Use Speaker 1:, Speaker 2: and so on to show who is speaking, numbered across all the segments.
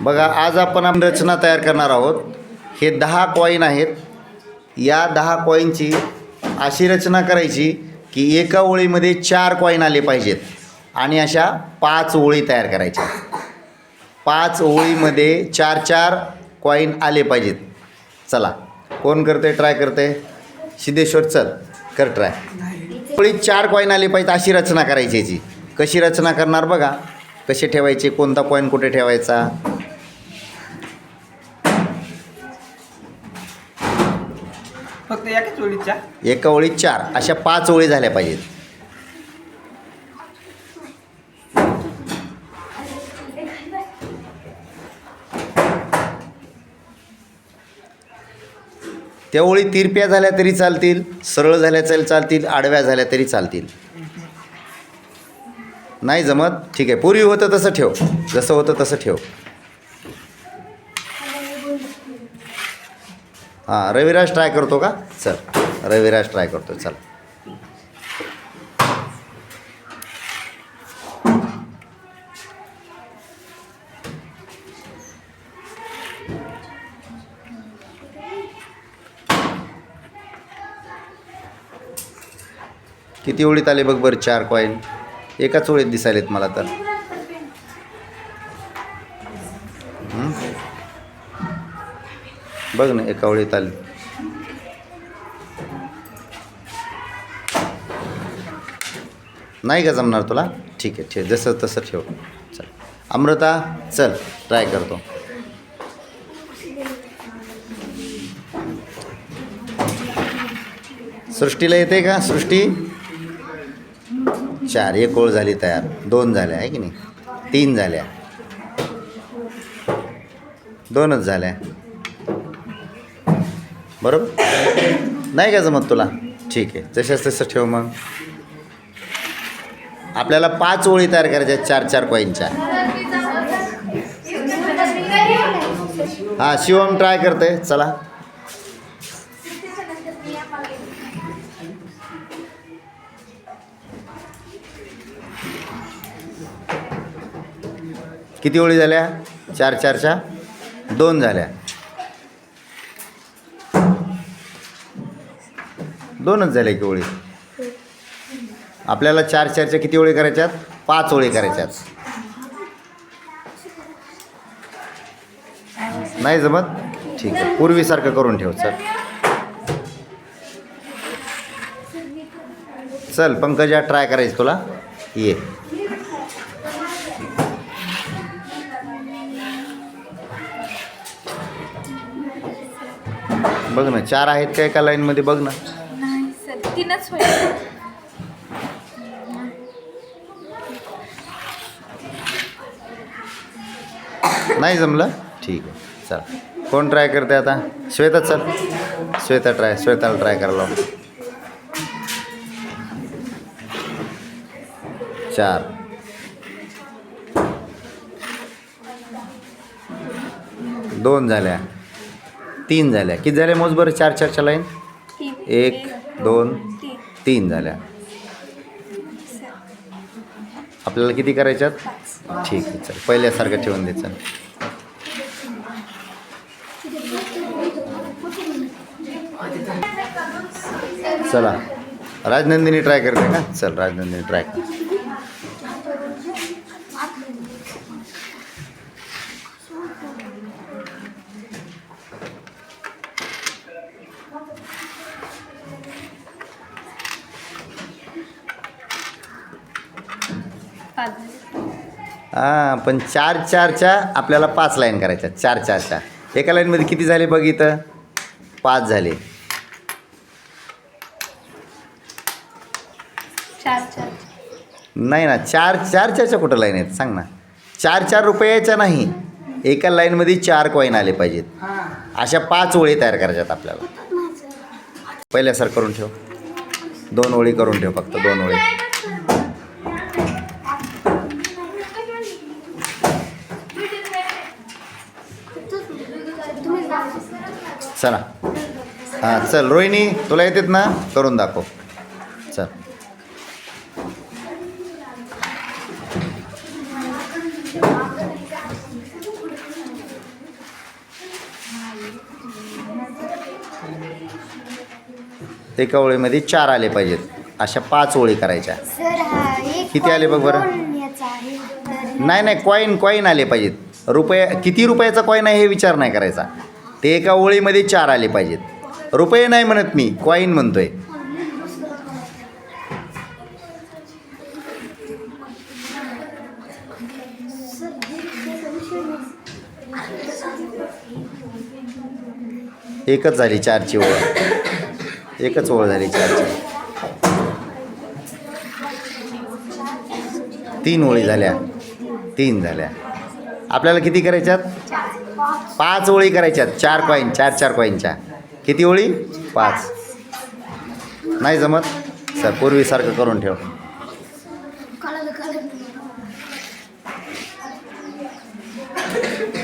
Speaker 1: बघा आज आपण आम- रचना तयार करणार आहोत. हे दहा कॉईन आहेत. या दहा कॉईनची अशी रचना करायची की एका ओळीमध्ये चार कॉईन आले पाहिजेत आणि अशा पाच ओळी तयार करायच्या. पाच ओळीमध्ये चार चार कॉईन आले पाहिजेत. चला कोण करते ट्राय करते सिद्धेश्वर चल कर ट्राय ओळी चार कॉईन आले पाहिजेत अशी रचना करायची याची. कशी रचना करणार बघा. कसे ठेवायचे? कोणता कॉईन कुठे ठेवायचा?
Speaker 2: फक्त एकाच ओळीच्या
Speaker 1: एका ओळीत चार. अशा पाच ओळी झाल्या पाहिजेत. त्या ओळी तिरप्या झाल्या तरी चालतील सरळ झाल्या तरी चालतील आडव्या झाल्या तरी चालतील. नाही जमत? ठीक आहे. पूर्वी होतं तसं ठेव. जसं होतं तसं ठेव. हां रविराज ट्राय करतो का? चल रविराज ट्राय करतो चल. किती ओळीत आले बघ बरं चार कॉईन एकाच ओळीत दिसायलेत मला तर. बघ ना एका ओळीत आले. नाही का जमणार तुला? ठीक आहे ठेव जसं तसं ठेव. चल. अमृता चल ट्राय करतो. सृष्टीला येते का? सृष्टी? चार एक ओळ झाली तयार. दोन झाल्या आहे की नाही? तीन झाल्या. दोनच झाल्या. बरोबर? नाही का जमत तुला? ठीक आहे. जशाच तसं ठेव मग. आपल्याला पाच ओळी तयार करायच्या आहेत चार चार कॉईनच्या हां शिवम ट्राय करते चला. किती ओळी झाल्या? चार चारच्या. दोन झाल्या. दोनच झाल्या की ओळी. आपल्याला चार चारच्या किती ओळी करायच्यात? पाच ओळी करायच्यात. नाही जमत? ठीक आहे. पूर्वीसारखं करून ठेव चल. चल पंकजा ट्राय करायचं तुला. ये. बघ ना चार आहेत का एका लाईनमध्ये बघ ना.
Speaker 3: तीनच होईल.
Speaker 1: नाही जमलं? ठीक आहे. चल. कोण ट्राय करते आता? श्वेता चल. श्वेता ट्राय श्वेताला ट्राय करायला. चार. दोन झाल्या. तीन झाल्या. किती झाल्या मोज बरं चार चारच्या लाईन एक दोन
Speaker 3: तीन.
Speaker 1: झाल्या. आपल्याला किती करायच्यात? ठीक आहे चल. पहिल्यासारखं ठेवून दे चल. चला. राजनंदिनी ट्राय करते का? चल राजनंदिनी ट्राय कर. हां पण चार चारच्या आपल्याला पाच लाईन करायच्या. चार चारच्या एका लाईनमध्ये किती झाले बघ इथं? पाच झाले. नाही ना चार चार चारच्या कुठं लाईन आहेत? सांग ना. चार चार रुपयाच्या नाही. एका लाईनमध्ये चार कॉईन आले पाहिजेत. अशा पाच ओळी तयार करायच्यात आपल्याला. पहिल्यासारखं करून ठेव. दोन ओळी करून ठेव फक्त दोन ओळी. चला. हां चल रोहिणी तुला येतेत ना? करून दाखव. चल. एका ओळीमध्ये चार आले पाहिजेत. अशा पाच ओळी करायच्या. किती आले बघ बरं? नाही नाही कॉईन कॉईन आले पाहिजेत. रुपये किती रुपयाचा कॉईन आहे हे विचार नाही करायचा. ते एका ओळीमध्ये चार आले पाहिजेत. रुपये नाही म्हणत मी कॉईन म्हणतोय. एकच झाली चारची ओळ. एकच ओळ झाली चारची. तीन ओळी झाल्या. तीन झाल्या. आपल्याला किती करायच्यात? पाच ओळी करायच्यात. चार कॉईन चार चार कॉईनच्या किती ओळी? पाच. नाही जमत? सर पूर्वीसारखं करून ठेव.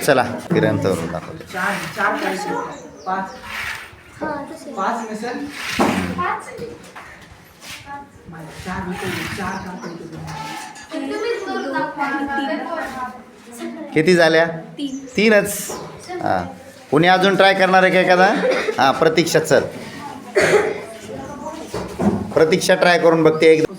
Speaker 1: चला किरण
Speaker 3: हा
Speaker 2: करता
Speaker 1: किती झाल्या?
Speaker 3: तीन.
Speaker 1: तीनच. हां. कुणी अजून ट्राय करणार आहे का एखादा? हां प्रतीक्षा चल. प्रतीक्षा ट्राय करून बघते एकदा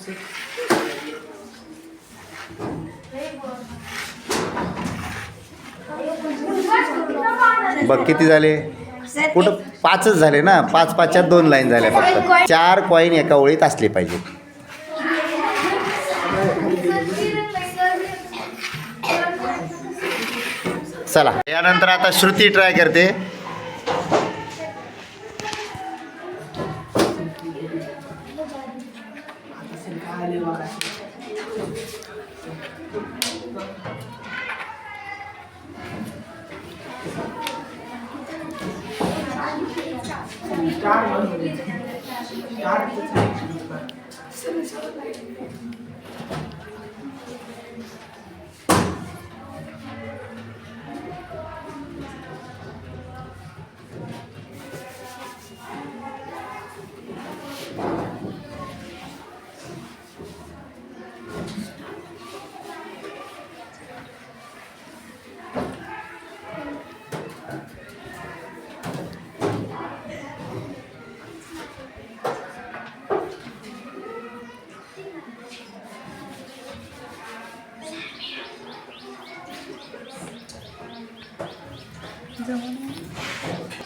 Speaker 1: बघ किती झाले? कुठं? पाचच झाले ना? पाच पाचच्या दोन लाईन झाल्या फक्त. चार कॉईन एका ओळीत असली पाहिजे चला. यानंतर आता श्रुती ट्राय करते.
Speaker 2: चार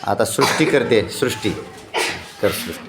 Speaker 1: आता सृष्टी करते सृष्टी. कर सृष्टी.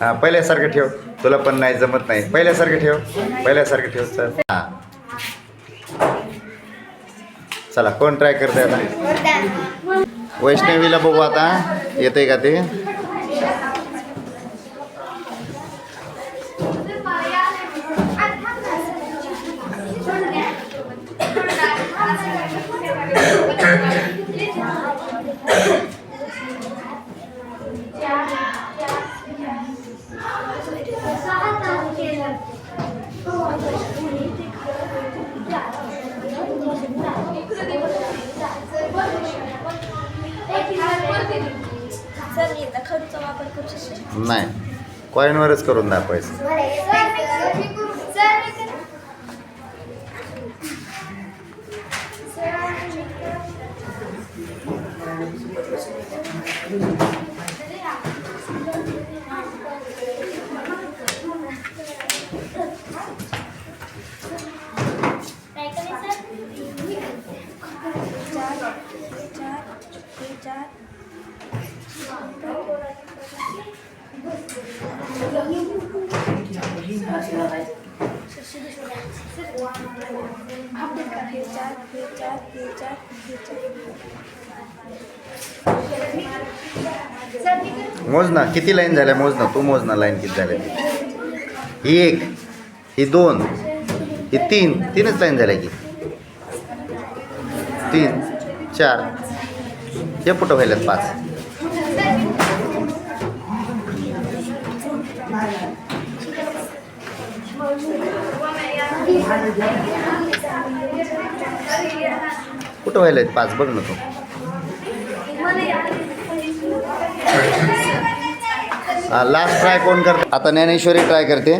Speaker 1: हां पहिल्यासारखं ठेव. तुला पण नाही जमत नाही. पहिल्यासारखं ठेव. पहिल्यासारखं ठेव चल. हां. चला कोण ट्राय करते आता? वैष्णवीला बघू आता. येते का ते? नाही. कॉईनवरच करून दाखवायचं. मोज ना किती लाईन झाल्या मोज ना तू मोज ना लाईन किती झाल्या? ही एक ही दोन ही तीन तीनच लाईन झाल्या की. तीन चार. हे पुटं व्हायल्यात पाच. कुठं व्हायला आहेत? पाच बघ ना तू. लास्ट ट्राय कोण करते? आता ज्ञानेश्वरी ट्राय करते.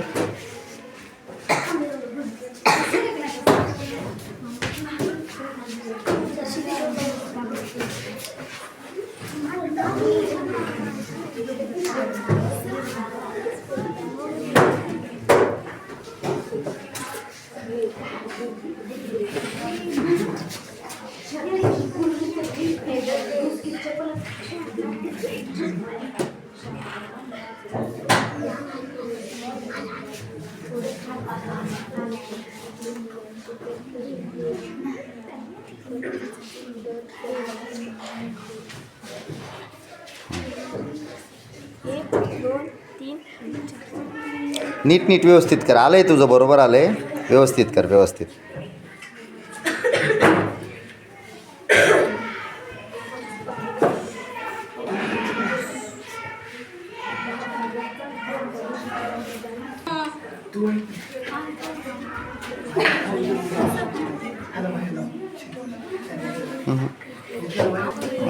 Speaker 1: नीट नीट व्यवस्थित करा. आलं आहे तुझं बरोबर आलं आहे व्यवस्थित कर व्यवस्थित.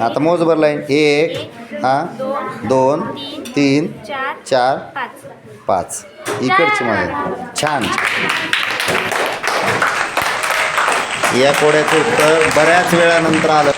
Speaker 1: आता मोज भरलाय. एक हा दोन तीन
Speaker 3: चार
Speaker 1: चार
Speaker 3: पाच.
Speaker 1: पाच. इकडची माझे छान. या कोड्याचं उत्तर बऱ्याच वेळानंतर आलं.